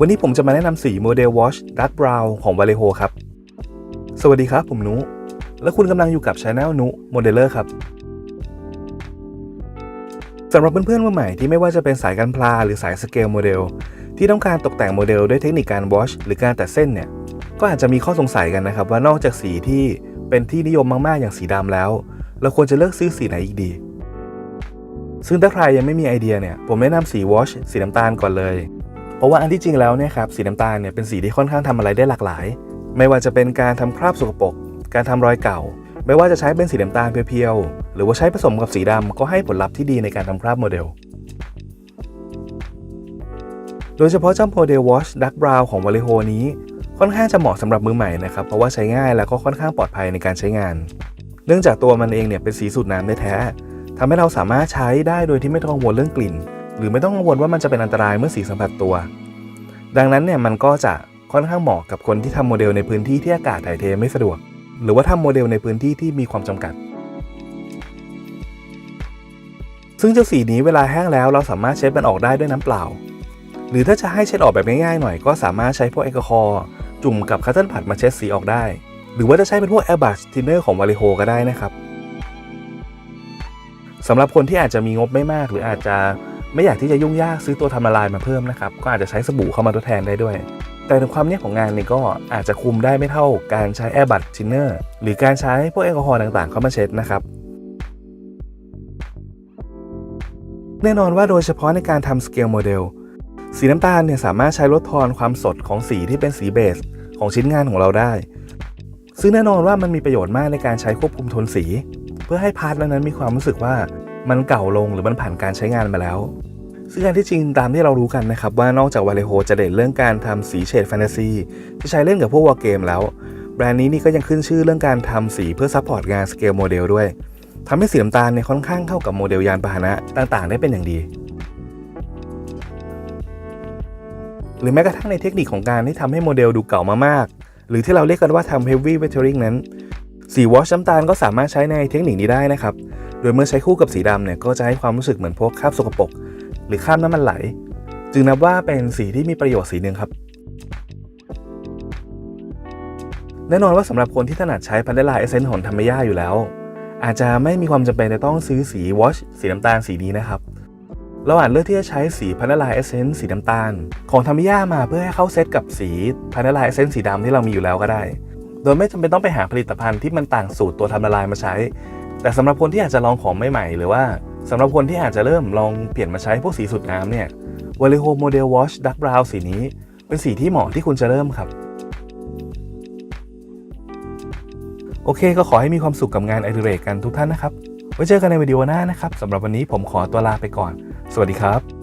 วันนี้ผมจะมาแนะนำสีโมเดล Wash Dark Brown ของ Vallejo ครับ สวัสดีครับ ผมนุ และคุณกำลังอยู่กับ Channel นุโมเดลเลอร์ครับสำหรับเพื่อนๆมือใหม่ที่ไม่ว่าจะเป็นสายการพลาหรือสายสเกลโมเดลที่ต้องการตกแต่งโมเดลด้วยเทคนิคการ wash หรือการตัดเส้นเนี่ย ก็อาจจะมีข้อสงสัยกันนะครับ ว่านอกจากสีที่เป็นที่นิยมมากๆอย่างสีดำแล้ว เราควรจะเลือกซื้อสีไหนอีกดี ซึ่งถ้าใครยังไม่มีไอเดียเนี่ยผมแนะนำสี wash สีน้ำตาลก่อนเลย เพราะว่าอันที่จริงแล้วเนี่ยครับสีน้ำตาลเนี่ยเป็นสีที่ค่อนข้างทำอะไรได้หลากหลาย ไม่ว่าจะเป็นการทำคราบสกปรกการทำรอยเก่า ไม่ว่าจะใช้เป็นสีน้ำตาลเพียวๆหรือว่าใช้ผสมกับสีดำก็ให้ผลลัพธ์ที่ดีในการทำคราบโมเดลโดยเฉพาะเจ้าโมเดล Wash Dark Brown ของ Vallejo นี้ค่อนข้างจะเหมาะสำหรับมือใหม่นะครับเพราะว่าใช้ง่ายแล้วก็ค่อนข้างปลอดภัยในการใช้งาน เนื่องจากตัวมันเองเนี่ยเป็นสีสูตรน้ำได้แท้ทำให้เราสามารถใช้ได้โดยที่ไม่ต้องกังวลเรื่องกลิ่น หรือไม่ต้องกังวลว่ามันจะเป็นอันตรายเมื่อสีสัมผัสตัว ดังนั้นเนี่ยมันก็จะค่อนข้างเหมาะกับคนที่ทำโมเดลในพื้นที่ที่อากาศถ่ายเทไม่สะดวก หรือว่าทำโมเดลในพื้นที่ที่มีความจำกัด ซึ่งเจ้าสีนี้เวลาแห้งแล้วเราสามารถเช็ดมันออกได้ด้วยน้ำเปล่า หรือถ้าจะให้เช็ดออกแบบง่ายๆหน่อยก็สามารถใช้พวกแอลกอฮอล์จุ่มกับคัตเติลผัดมาเช็ดสีออกได้ หรือว่าจะใช้เป็นพวกแอร์บัสทินเนอร์ของวาริโฮก็ได้นะครับสำหรับคนที่อาจจะมีงบไม่มาก หรืออาจจะ ไม่อยากที่จะยุ่งยากซื้อตัวทำละลายมาเพิ่มนะครับ ก็อาจจะใช้สบู่เข้ามาทดแทนได้ด้วย แต่ในความเนี้ยของงานนี่ก็อาจจะคุมได้ไม่เท่าการใช้แอร์บัตทินเนอร์หรือการใช้พวกแอลกอฮอล์ต่างๆ เข้ามาเช็ดนะครับแน่นอนว่าโดยเฉพาะในการทำสเกลโมเดลสีน้ำตาลเนี่ยสามารถใช้ลดทอนความสดของสีที่เป็นสีเบสของชิ้นงานของเราได้ ซึ่งแน่นอนว่ามันมีประโยชน์มากในการใช้ควบคุมโทนสี เพื่อให้พาร์ทนั้นมีความรู้สึกว่า มันเก่าลงหรือมันผ่านการใช้งานมาแล้ว ซึ่งอันที่จริงตามที่เรารู้กันนะครับ ว่านอกจากวาเลโฮจะเด่นเรื่องการทำสีเฉดแฟนตาซีที่ใช้เล่นกับพวกวอลเกมแล้ว แบรนด์นี้นี่ก็ยังขึ้นชื่อเรื่องการทำสีเพื่อซัพพอร์ตงานสเกลโมเดลด้วยทำให้สีน้ำตาลเนี่ยค่อนข้างเข้ากับโมเดลยานพาหนะต่างๆ ได้เป็นอย่างดีหรือแม้กระทั่งในเทคนิคของการที่ทำให้โมเดลดูเก่ามาก หรือที่เราเรียกกันว่าทำ heavy weathering นั้น สีวอชน้ำตาลก็สามารถใช้ในเทคนิคนี้ได้นะครับ โดยเมื่อใช้คู่กับสีดำเนี่ยก็จะให้ความรู้สึกเหมือนพวกคราบสกปรกหรือคราบน้ำมันไหล จึงนับว่าเป็นสีที่มีประโยชน์สีหนึ่งครับ แน่นอนว่าสำหรับคนที่ถนัดใช้พันเดลาเอเซนต์ของธรรมย่าอยู่แล้ว อาจจะไม่มีความจำเป็นจะต้องซื้อสีวอชสีน้ำตาลสีนี้นะครับเราอาจเลือกที่จะใช้สีพันธุ์ลายเอเซนส์สีน้ำตาล ของธรรมิยามาเพื่อให้เข้าเซตกับสีพันธุ์ลายเอเซนส์สีดำที่เรามีอยู่แล้วก็ได้ โดยไม่จำเป็นต้องไปหาผลิตภัณฑ์ที่มันต่างสูตรตัวทำละลายมาใช้ แต่สำหรับคนที่อาจจะลองของใหม่ๆ หรือว่าสำหรับคนที่อาจจะเริ่มลองเปลี่ยนมาใช้พวกสีสุดน้ำเนี่ยวอลเลโฮโมเดลวอชดักบราวสีนี้ เป็นสีที่เหมาะที่คุณจะเริ่มครับ โอเคก็ขอให้มีความสุขกับงานไอเดเรกกันทุกท่านนะครับ ไว้เจอกันในวิดีโอหน้านะครับสำหรับวันนี้ผมขอตัวลาไปก่อน สวัสดีครับ